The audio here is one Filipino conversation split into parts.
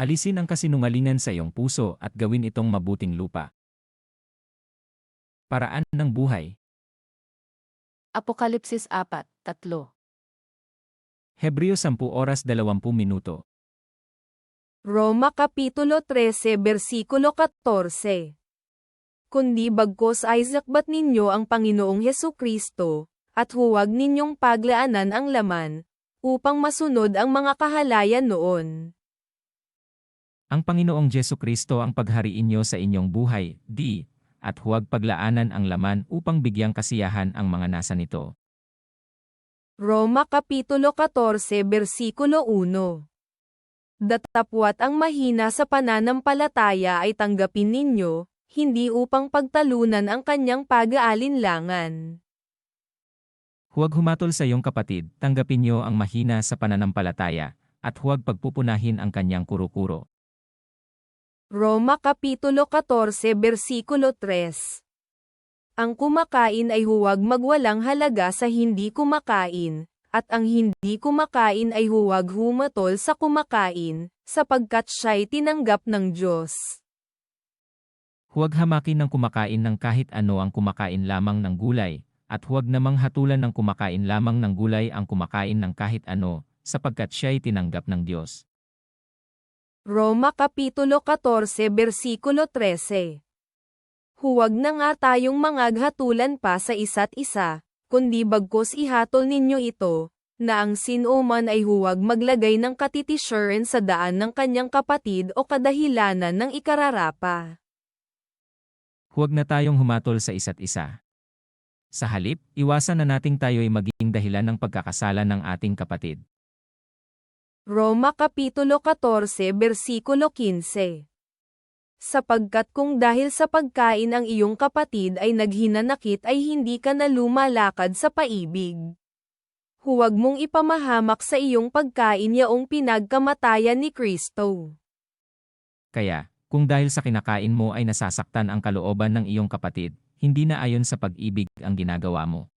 Alisin ang kasinungalingan sa iyong puso at gawin itong mabuting lupa. Paraan ng buhay. Apokalipsis 4, 3. Hebreo 10 oras 20 minuto. Roma Kapitulo 13 Versikulo 14 Kundi bagkos ay zakbat ninyo ang Panginoong Heso Kristo, at huwag ninyong paglaanan ang laman, upang masunod ang mga kahalayan noon. Ang Panginoong Jesu Kristo ang paghariin niyo sa inyong buhay, di, at huwag paglaanan ang laman upang bigyang kasiyahan ang mga nasa nito. Roma Kapitulo 14 Versikulo 1 Datapwat ang mahina sa pananampalataya ay tanggapin ninyo, hindi upang pagtalunan ang kanyang pag-aalinlangan. Huwag humatol sa iyong kapatid, tanggapin niyo ang mahina sa pananampalataya, at huwag pagpupunahin ang kanyang kuro-kuro. Roma Kapitulo 14 Versikulo 3 Ang kumakain ay huwag magwalang halaga sa hindi kumakain, at ang hindi kumakain ay huwag humatol sa kumakain, sapagkat siya'y tinanggap ng Diyos. Huwag hamakin ng kumakain ng kahit ano ang kumakain lamang ng gulay, at huwag namang hatulan ng kumakain lamang ng gulay ang kumakain ng kahit ano, sapagkat siya'y tinanggap ng Diyos. Roma Kapitulo 14 Versikulo 13 Huwag na nga tayong mangaghatulan pa sa isa't isa, kundi bagkos ihatol ninyo ito, na ang sinuman ay huwag maglagay ng katitisyarin sa daan ng kanyang kapatid o kadahilanan ng ikararapa. Huwag na tayong humatol sa isa't isa. Sa halip, iwasan na nating tayo'y maging dahilan ng pagkakasala ng ating kapatid. Roma Kapitulo 14 Versikulo 15 Sapagkat kung dahil sa pagkain ang iyong kapatid ay naghinanakit ay hindi ka na lumalakad sa paibig. Huwag mong ipamahamak sa iyong pagkain yaong pinagkamatayan ni Kristo. Kaya, kung dahil sa kinakain mo ay nasasaktan ang kalooban ng iyong kapatid, hindi na ayon sa pag-ibig ang ginagawa mo.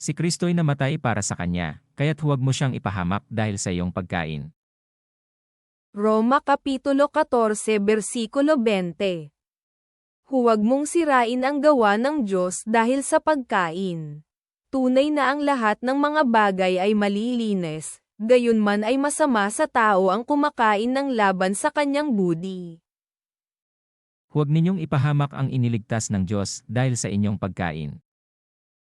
Si Kristo'y namatay para sa kanya, kaya't huwag mo siyang ipahamak dahil sa iyong pagkain. Roma Kapitulo 14 Versikulo 20 Huwag mong sirain ang gawa ng Diyos dahil sa pagkain. Tunay na ang lahat ng mga bagay ay malilinis, gayunman ay masama sa tao ang kumakain ng laban sa kanyang budi. Huwag ninyong ipahamak ang iniligtas ng Diyos dahil sa inyong pagkain.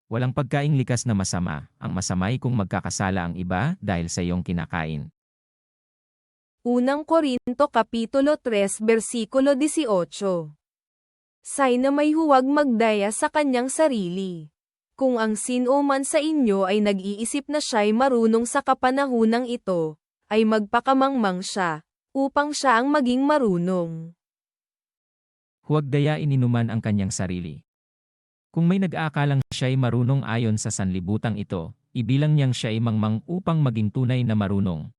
Walang pagkaing likas na masama, ang masamay kung magkakasala ang iba dahil sa iyong kinakain. Unang Korinto Kapitulo 3 Versikulo 18 Say na may huwag magdaya sa kanyang sarili. Kung ang sino man sa inyo ay nag-iisip na siya'y marunong sa kapanahunang ito, ay magpakamangmang siya, upang siya ang maging marunong. Huwag dayain inuman ang kanyang sarili. Kung may nag-aakalang siya'y marunong ayon sa sanlibutang ito, ibilang niyang siya'y mangmang upang maging tunay na marunong.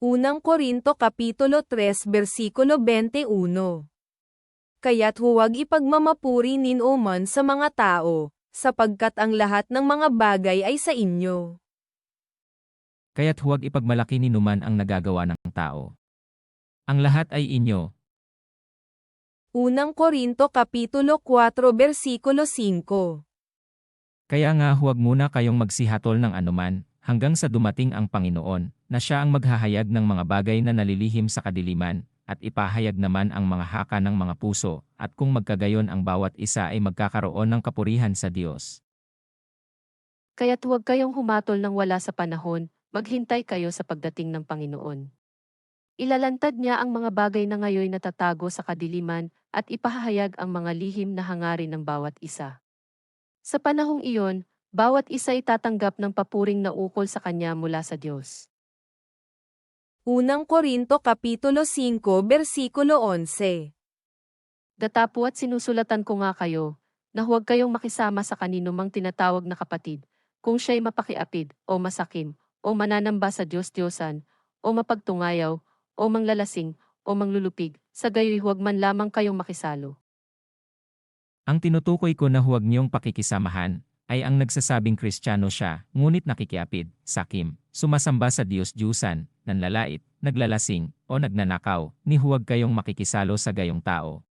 Unang Korinto Kapitulo 3 Versikulo 21 kaya't huwag ipagmamapuri man sa mga tao, sapagkat ang lahat ng mga bagay ay sa inyo. Kaya't huwag ipagmalaki ni numan ang nagagawa ng tao. Ang lahat ay inyo, Unang Korinto Kapitulo 4 Versikulo 5 Kaya nga huwag muna kayong magsihatol ng anuman, hanggang sa dumating ang Panginoon, na siya ang maghahayag ng mga bagay na nalilihim sa kadiliman, at ipahayag naman ang mga haka ng mga puso, at kung magkagayon ang bawat isa ay magkakaroon ng kapurihan sa Diyos. Kaya't huwag kayong humatol ng wala sa panahon, maghintay kayo sa pagdating ng Panginoon. Ilalantad niya ang mga bagay na ngayon natatago sa kadiliman at ipahahayag ang mga lihim na hangarin ng bawat isa. Sa panahong iyon, bawat isa ay tatanggap ng papuring na ukol sa kanya mula sa Diyos. Unang Korinto Kapitulo 5 Versikulo 11 Datapwat sinusulatan ko nga kayo, na huwag kayong makisama sa kanino mang tinatawag na kapatid, kung siya'y mapakiapid, o masakim, o mananamba sa Diyos-Diyosan, o mapagtungayaw, o manglalasing, o manglulupig, sa gayoy huwag man lamang kayong makisalo. Ang tinutukoy ko na huwag niyong pakikisamahan, ay ang nagsasabing kristyano siya, ngunit nakikiapid, sakim, sumasamba sa Diyos-Diyusan, nanlalait, naglalasing, o nagnanakaw, ni huwag kayong makikisalo sa gayong tao.